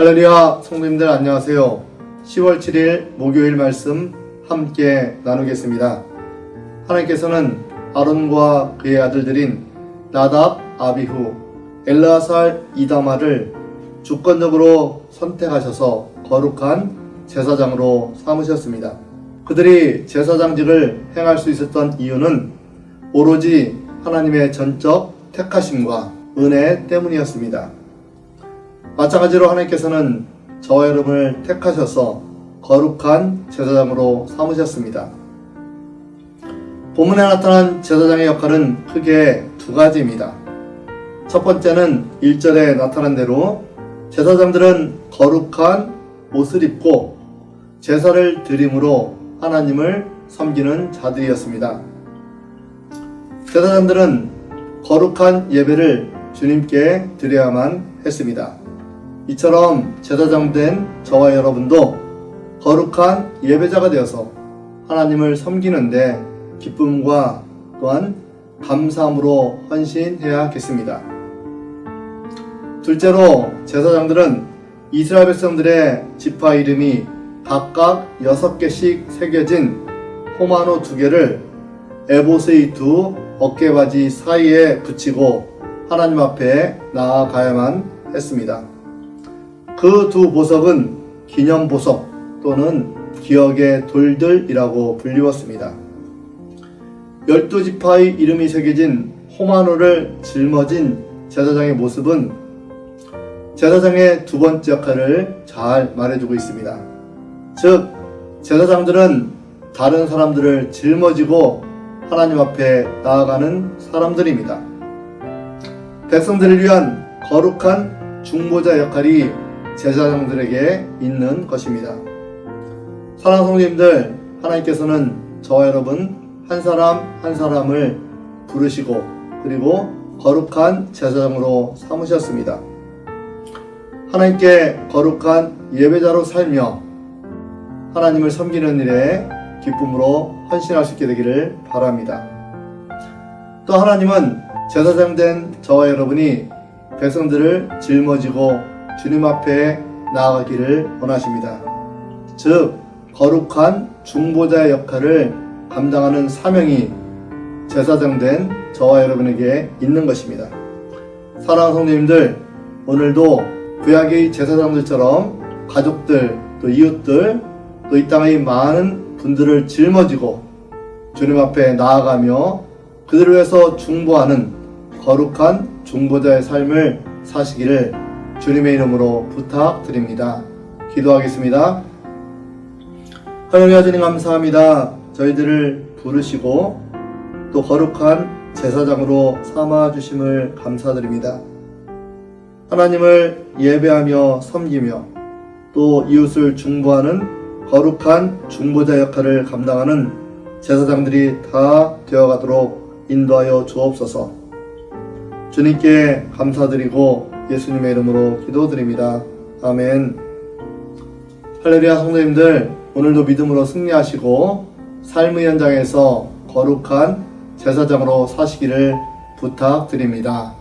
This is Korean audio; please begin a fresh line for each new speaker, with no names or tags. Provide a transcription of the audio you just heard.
할렐루야 성도님들 안녕하세요. 10월 7일 목요일 말씀 함께 나누겠습니다. 하나님께서는 아론과 그의 아들들인 나답, 아비후, 엘라살, 이다마를 주권적으로 선택하셔서 거룩한 제사장으로 삼으셨습니다. 그들이 제사장직을 행할 수 있었던 이유는 오로지 하나님의 전적 택하심과 은혜 때문이었습니다. 마찬가지로 하나님께서는 저와 여러분을 택하셔서 거룩한 제사장으로 삼으셨습니다. 본문에 나타난 제사장의 역할은 크게 두 가지입니다. 첫 번째는 1절에 나타난 대로 제사장들은 거룩한 옷을 입고 제사를 드림으로 하나님을 섬기는 자들이었습니다. 제사장들은 거룩한 예배를 주님께 드려야만 했습니다. 이처럼 제사장 된 저와 여러분도 거룩한 예배자가 되어서 하나님을 섬기는데 기쁨과 또한 감사함으로 헌신해야겠습니다. 둘째로 제사장들은 이스라엘 백성들의 지파 이름이 각각 여섯 개씩 새겨진 호마노 두 개를 에봇의 두 어깨바지 사이에 붙이고 하나님 앞에 나아가야만 했습니다. 그 두 보석은 기념 보석 또는 기억의 돌들이라고 불리웠습니다. 열두 지파의 이름이 새겨진 호마노를 짊어진 제사장의 모습은 제사장의 두 번째 역할을 잘 말해주고 있습니다. 즉, 제사장들은 다른 사람들을 짊어지고 하나님 앞에 나아가는 사람들입니다. 백성들을 위한 거룩한 중보자 역할이 제사장들에게 있는 것입니다. 사랑하는 성도님들, 하나님께서는 저와 여러분 한 사람 한 사람을 부르시고 그리고 거룩한 제사장으로 삼으셨습니다. 하나님께 거룩한 예배자로 살며 하나님을 섬기는 일에 기쁨으로 헌신할 수 있게 되기를 바랍니다. 또 하나님은 제사장 된 저와 여러분이 백성들을 짊어지고 주님 앞에 나아가기를 원하십니다. 즉, 거룩한 중보자의 역할을 감당하는 사명이 제사장 된 저와 여러분에게 있는 것입니다. 사랑하는 성도님들, 오늘도 구약의 제사장들처럼 가족들, 또 이웃들, 또 이 땅의 많은 분들을 짊어지고 주님 앞에 나아가며 그들을 위해서 중보하는 거룩한 중보자의 삶을 사시기를 주님의 이름으로 부탁드립니다. 기도하겠습니다. 하나님 주님 감사합니다. 저희들을 부르시고 또 거룩한 제사장으로 삼아 주심을 감사드립니다. 하나님을 예배하며 섬기며 또 이웃을 중보하는 거룩한 중보자 역할을 감당하는 제사장들이 다 되어가도록 인도하여 주옵소서. 주님께 감사드리고 예수님의 이름으로 기도드립니다. 아멘. 할렐루야 성도님들 오늘도 믿음으로 승리하시고 삶의 현장에서 거룩한 제사장으로 사시기를 부탁드립니다.